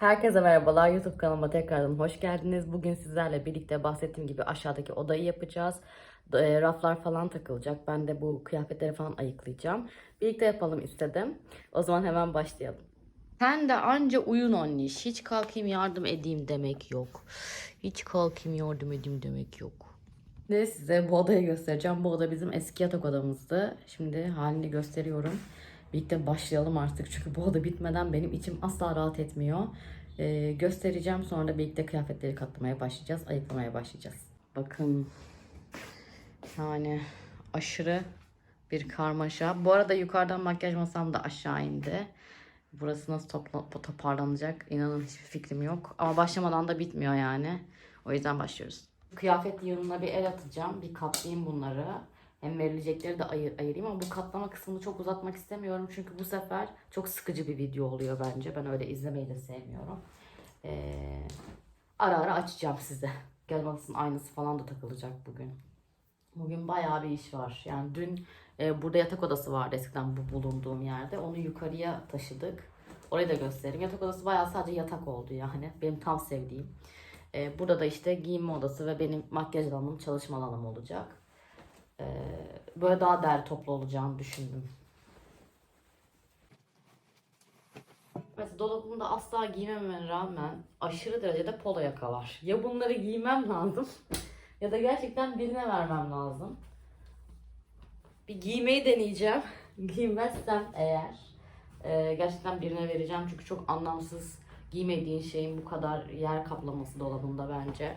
Herkese merhabalar. YouTube kanalıma tekrardan hoş geldiniz. Bugün sizlerle birlikte bahsettiğim gibi aşağıdaki odayı yapacağız. E, raflar falan takılacak. Ben de bu kıyafetleri falan ayıklayacağım. Birlikte yapalım istedim. O zaman hemen başlayalım. Sen de anca uyun anniş. Hiç kalkayım yardım edeyim demek yok. Hiç kalkayım yardım edeyim demek yok. Şimdi size bu odayı göstereceğim. Bu oda bizim eski yatak odamızdı. Şimdi halini gösteriyorum. Birlikte başlayalım artık. Çünkü bu oda bitmeden benim içim asla rahat etmiyor. Ee, göstereceğim. Sonra birlikte kıyafetleri katlamaya başlayacağız. Ayıklamaya başlayacağız. Bakın. Yani aşırı bir karmaşa. Bu arada yukarıdan makyaj masam da aşağı indi. Burası nasıl topla, toparlanacak inanın hiçbir fikrim yok. Ama başlamadan da bitmiyor yani. O yüzden başlıyoruz. Kıyafet yığınına bir el atacağım. Bir katlayayım bunları. Hem verilecekleri de ayır, ayırayım ama bu katlama kısmını çok uzatmak istemiyorum. Çünkü bu sefer çok sıkıcı bir video oluyor bence. Ben öyle izlemeyi de sevmiyorum. Ee, ara ara açacağım size. Gelmasın aynısı falan da takılacak bugün. Bugün bayağı bir iş var. Yani dün e, burada yatak odası vardı eskiden bu bulunduğum yerde. Onu yukarıya taşıdık. Orayı da göstereyim. Yatak odası bayağı sadece yatak oldu yani. Benim tam sevdiğim. E, burada da işte giyinme odası ve benim makyaj alanım, çalışma alanım olacak. E, böyle daha değerli toplu olacağını düşündüm. Mesela dolabımda asla giymememe rağmen aşırı derecede polo yaka var. Ya bunları giymem lazım ya da gerçekten birine vermem lazım. Bir giymeyi deneyeceğim. Giymezsem eğer e, gerçekten birine vereceğim. Çünkü çok anlamsız giymediğin şeyin bu kadar yer kaplaması dolabında bence.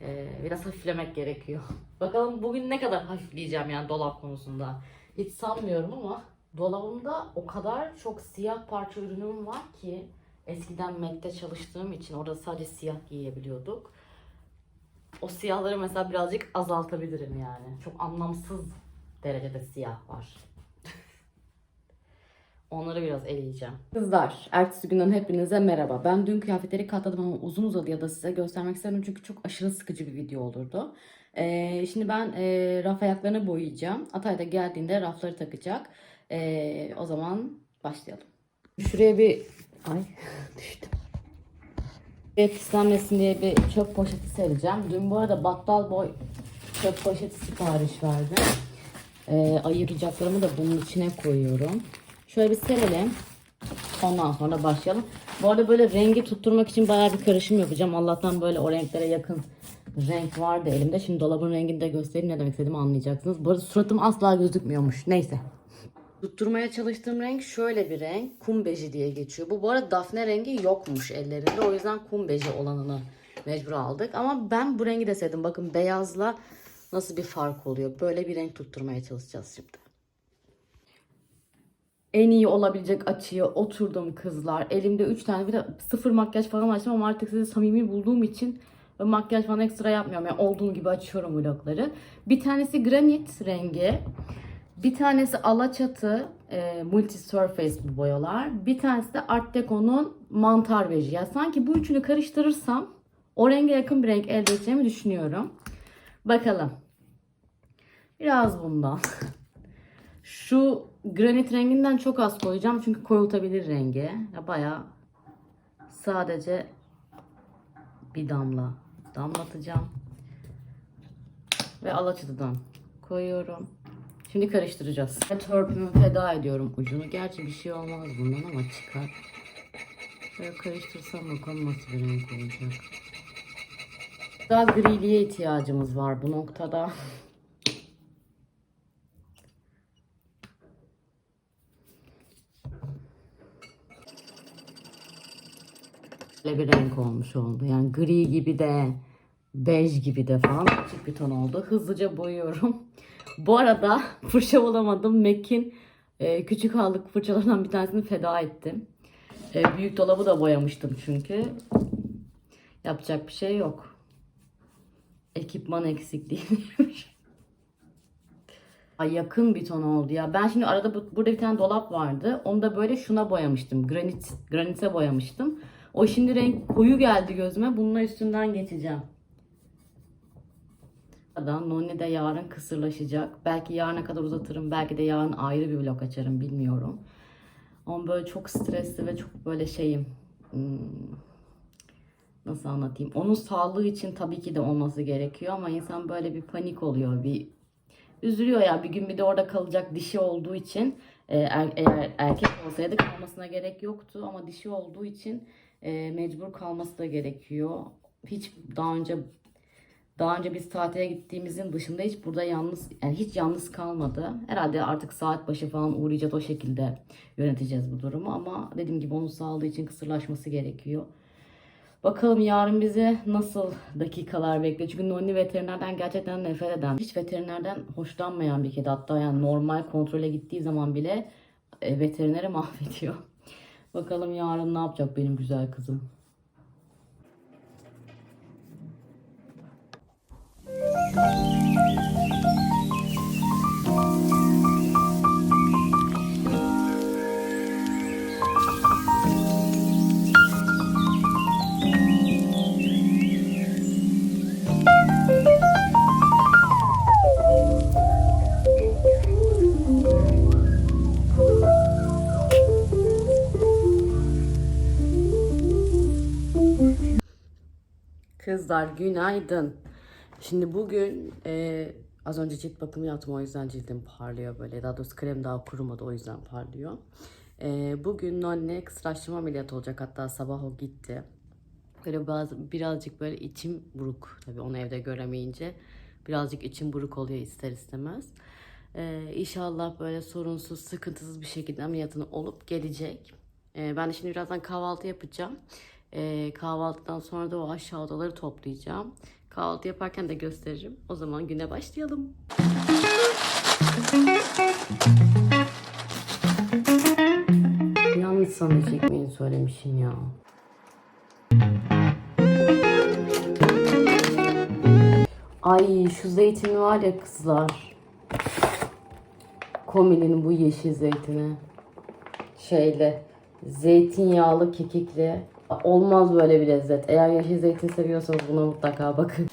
E, biraz hafiflemek gerekiyor. Bakalım bugün ne kadar hafifleyeceğim yani dolap konusunda. Hiç sanmıyorum ama dolabımda o kadar çok siyah parça ürünüm var ki eskiden Mac'te çalıştığım için orada sadece siyah giyebiliyorduk. O siyahları mesela birazcık azaltabilirim yani. Çok anlamsız derecede siyah var. Onları biraz eleyeceğim. Kızlar, ertesi günden hepinize merhaba. Ben dün kıyafetleri katladım ama uzun uzadı ya da size göstermek istedim çünkü çok aşırı sıkıcı bir video olurdu. Ee, şimdi ben e, raf ayaklarını boyayacağım. Atay da geldiğinde rafları takacak. Ee, o zaman başlayalım. Şuraya bir... Ay düştüm. Ve pislenmesin diye bir çöp poşeti sereceğim. Dün bu arada battal boy çöp poşeti sipariş verdim. Ee, ayıracaklarımı da bunun içine koyuyorum. Şöyle bir serelim. Ondan sonra başlayalım. Bu arada böyle rengi tutturmak için bayağı bir karışım yapacağım. Allah'tan böyle o renklere yakın renk vardı elimde. Şimdi dolabın rengini de göstereyim ne demek istediğimi anlayacaksınız. Bu arada suratım asla gözükmüyormuş. Neyse. Tutturmaya çalıştığım renk şöyle bir renk. Kum beji diye geçiyor. Bu bu arada Dafne rengi yokmuş ellerinde. O yüzden kum beji olanını mecbur aldık. Ama ben bu rengi de sevdim. Bakın beyazla nasıl bir fark oluyor. Böyle bir renk tutturmaya çalışacağız şimdi. En iyi olabilecek açıya oturdum kızlar. Elimde 3 tane bir de sıfır makyaj falan açtım ama artık sizi samimi bulduğum için ve makyaj falan ekstra yapmıyorum. Yani olduğum gibi açıyorum vlogları. Bir tanesi granit rengi. Bir tanesi alaçatı e, multi surface bu boyalar. Bir tanesi de Art Deco'nun mantar beji. Yani sanki bu üçünü karıştırırsam o renge yakın bir renk elde edeceğimi düşünüyorum. Bakalım. Biraz bundan. Şu granit renginden çok az koyacağım çünkü koyultabilir rengi. Ya bayağı sadece bir damla damlatacağım. Ve alaçatıdan koyuyorum. Şimdi karıştıracağız. Törpümü feda ediyorum ucunu. Gerçi bir şey olmaz bundan ama çıkar. Şöyle karıştırsam bakalım nasıl bir renk olacak. Daha griliğe ihtiyacımız var bu noktada. Böyle bir renk olmuş oldu. Yani gri gibi de bej gibi de falan açık bir ton oldu. Hızlıca boyuyorum. Bu arada fırça bulamadım. MAC'in e, küçük aldık fırçalarından bir tanesini feda ettim. E, büyük dolabı da boyamıştım çünkü. Yapacak bir şey yok. Ekipman eksikliği. Ay yakın bir ton oldu ya. Ben şimdi arada bu, burada bir tane dolap vardı. Onu da böyle şuna boyamıştım. Granit, granite boyamıştım. O şimdi renk koyu geldi gözüme. Bununla üstünden geçeceğim. Nonni de yarın kısırlaşacak. Belki yarına kadar uzatırım. Belki de yarın ayrı bir vlog açarım. Bilmiyorum. Ama böyle çok stresli ve çok böyle şeyim. Hmm, nasıl anlatayım? Onun sağlığı için tabii ki de olması gerekiyor ama insan böyle bir panik oluyor. Bir üzülüyor ya bir gün bir de orada kalacak dişi olduğu için e, er- eğer erkek olsaydı kalmasına gerek yoktu ama dişi olduğu için e, mecbur kalması da gerekiyor. Hiç daha önce daha önce biz tatile gittiğimizin dışında hiç burada yalnız yani hiç yalnız kalmadı. Herhalde artık saat başı falan uğrayacağız o şekilde yöneteceğiz bu durumu ama dediğim gibi onun sağlığı için kısırlaşması gerekiyor. Bakalım yarın bizi nasıl dakikalar bekliyor. Çünkü Nonni veterinerden gerçekten nefret eden, hiç veterinerden hoşlanmayan bir kedi. Hatta yani normal kontrole gittiği zaman bile e, veterineri mahvediyor. Bakalım yarın ne yapacak benim güzel kızım. Kızlar günaydın. Şimdi bugün e, az önce cilt bakımı yaptım o yüzden cildim parlıyor böyle. Daha doğrusu krem daha kurumadı o yüzden parlıyor. E, bugün anne kısırlaştırma ameliyatı olacak hatta sabah o gitti. Böyle bazı birazcık böyle içim buruk tabii onu evde göremeyince birazcık içim buruk oluyor ister istemez. E, inşallah böyle sorunsuz sıkıntısız bir şekilde ameliyatını olup gelecek. E, ben de şimdi birazdan kahvaltı yapacağım. Ee, kahvaltıdan sonra da o aşağı odaları toplayacağım. Kahvaltı yaparken de gösteririm. O zaman güne başlayalım. Yanlış sana çekmeyi söylemişim ya. Ay şu zeytin var ya kızlar. Komil'in bu yeşil zeytini. Şeyle zeytinyağlı kekikli. Olmaz böyle bir lezzet. Eğer yeşil zeytin seviyorsanız buna mutlaka bakın.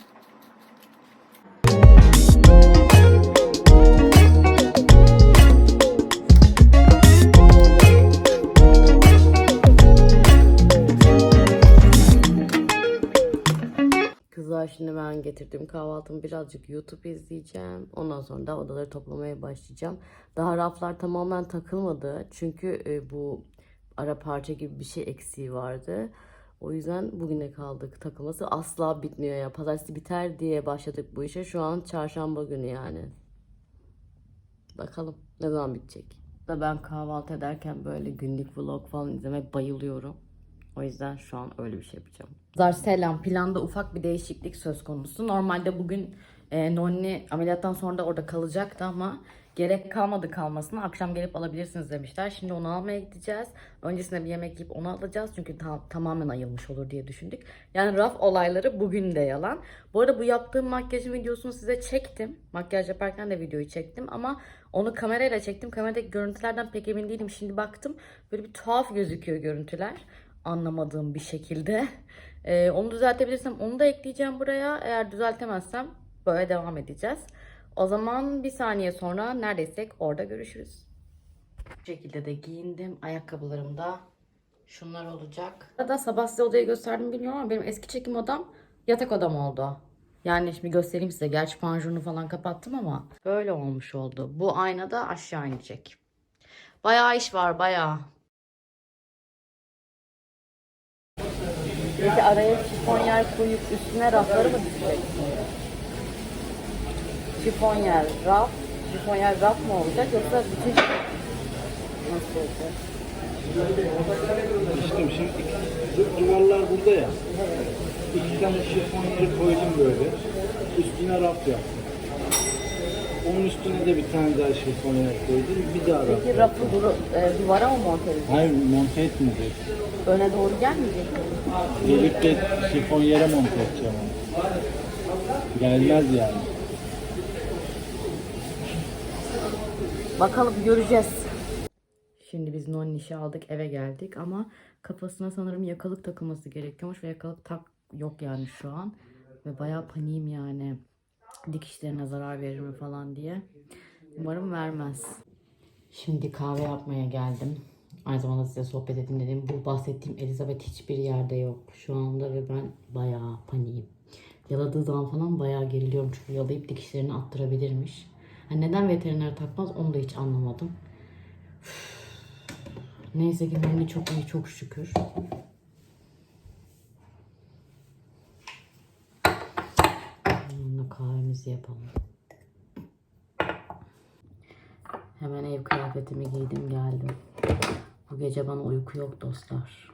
Kızlar şimdi ben getirdiğim kahvaltımı birazcık YouTube izleyeceğim. Ondan sonra da odaları toplamaya başlayacağım. Daha raflar tamamen takılmadı. Çünkü e, bu ara parça gibi bir şey eksiği vardı. O yüzden bugüne kaldık. Takılması asla bitmiyor ya. Pazartesi biter diye başladık bu işe. Şu an çarşamba günü yani. Bakalım ne zaman bitecek. Da ben kahvaltı ederken böyle günlük vlog falan izlemeye bayılıyorum. O yüzden şu an öyle bir şey yapacağım. Zar selam. Planda ufak bir değişiklik söz konusu. Normalde bugün e, Nonni ameliyattan sonra da orada kalacaktı ama gerek kalmadı kalmasına. Akşam gelip alabilirsiniz demişler. Şimdi onu almaya gideceğiz. Öncesinde bir yemek yiyip onu alacağız. Çünkü ta- tamamen ayılmış olur diye düşündük. Yani raf olayları bugün de yalan. Bu arada bu yaptığım makyajın videosunu size çektim. Makyaj yaparken de videoyu çektim ama onu kamerayla çektim. Kameradaki görüntülerden pek emin değilim. Şimdi baktım böyle bir tuhaf gözüküyor görüntüler anlamadığım bir şekilde. Ee, onu düzeltebilirsem onu da ekleyeceğim buraya. Eğer düzeltemezsem böyle devam edeceğiz. O zaman bir saniye sonra neredeysek orada görüşürüz. Bu şekilde de giyindim. Ayakkabılarım da şunlar olacak. Ya da sabah size odayı gösterdim bilmiyorum ama benim eski çekim odam yatak odam oldu. Yani şimdi göstereyim size. Gerçi panjurunu falan kapattım ama böyle olmuş oldu. Bu ayna da aşağı inecek. Bayağı iş var bayağı. Peki araya şifonyer koyup üstüne rafları mı dizeceksin? Şifonyer, raf, şifonyer raf mı olacak yoksa bütün nasıl olacak? İşte şimdi bu duvarlar burada ya. İki tane şifon yeri koydum böyle. Üstüne raf yaptım. Onun üstüne de bir tane daha şifon yer koydum. Bir daha raf. Peki rafı duru, e, duvara mı monte edecek? Hayır monte etmeyecek. Öne doğru gelmeyecek mi? Gelip de şifon yere monte edeceğim onu. Gelmez yani. Bakalım göreceğiz. Şimdi biz non işi aldık eve geldik ama kafasına sanırım yakalık takılması gerekiyormuş ve yakalık tak yok yani şu an. Ve bayağı paniğim yani. Dikişlerine zarar verir mi falan diye. Umarım vermez. Şimdi kahve yapmaya geldim. Aynı zamanda size sohbet edeyim dedim. Bu bahsettiğim Elizabeth hiçbir yerde yok şu anda ve ben bayağı paniğim. Yaladığı zaman falan bayağı geriliyorum çünkü yalayıp dikişlerini attırabilirmiş. Hani neden veteriner takmaz onu da hiç anlamadım. Neyse ki Moni çok iyi çok şükür. Onunla kahvemizi yapalım. Hemen ev kıyafetimi giydim geldim. Bu gece bana uyku yok dostlar.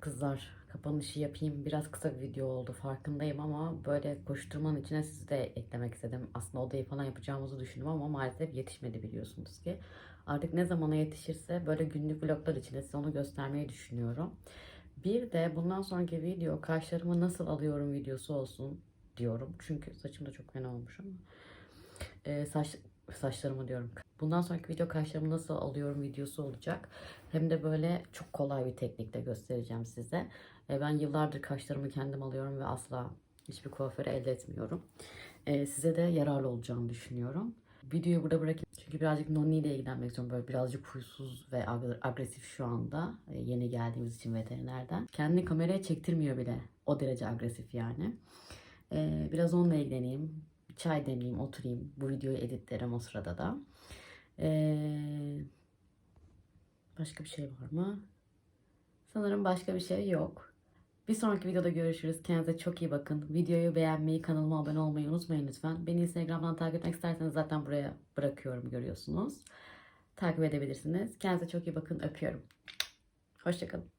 Kızlar kapanışı yapayım. Biraz kısa bir video oldu farkındayım ama böyle koşturmanın içine sizi de eklemek istedim. Aslında odayı falan yapacağımızı düşündüm ama maalesef yetişmedi biliyorsunuz ki. Artık ne zamana yetişirse böyle günlük vloglar içinde size onu göstermeyi düşünüyorum. Bir de bundan sonraki video kaşlarımı nasıl alıyorum videosu olsun diyorum. Çünkü saçım da çok fena olmuş ama. Ee, saç saçlarımı diyorum. Bundan sonraki video kaşlarımı nasıl alıyorum videosu olacak. Hem de böyle çok kolay bir teknikle göstereceğim size. Ee, ben yıllardır kaşlarımı kendim alıyorum ve asla hiçbir kuaföre elde etmiyorum. Ee, size de yararlı olacağını düşünüyorum. Videoyu burada bırakayım. Çünkü birazcık Nonni ile ilgilenmek istiyorum. Böyle birazcık huysuz ve ag- agresif şu anda. Ee, yeni geldiğimiz için veterinerden. Kendini kameraya çektirmiyor bile. O derece agresif yani. Ee, biraz onunla ilgileneyim. Çay demleyeyim, oturayım. Bu videoyu editlerim o sırada da. Ee, başka bir şey var mı? Sanırım başka bir şey yok. Bir sonraki videoda görüşürüz. Kendinize çok iyi bakın. Videoyu beğenmeyi, kanalıma abone olmayı unutmayın lütfen. Beni Instagram'dan takip etmek isterseniz zaten buraya bırakıyorum görüyorsunuz. Takip edebilirsiniz. Kendinize çok iyi bakın. Öpüyorum. Hoşçakalın.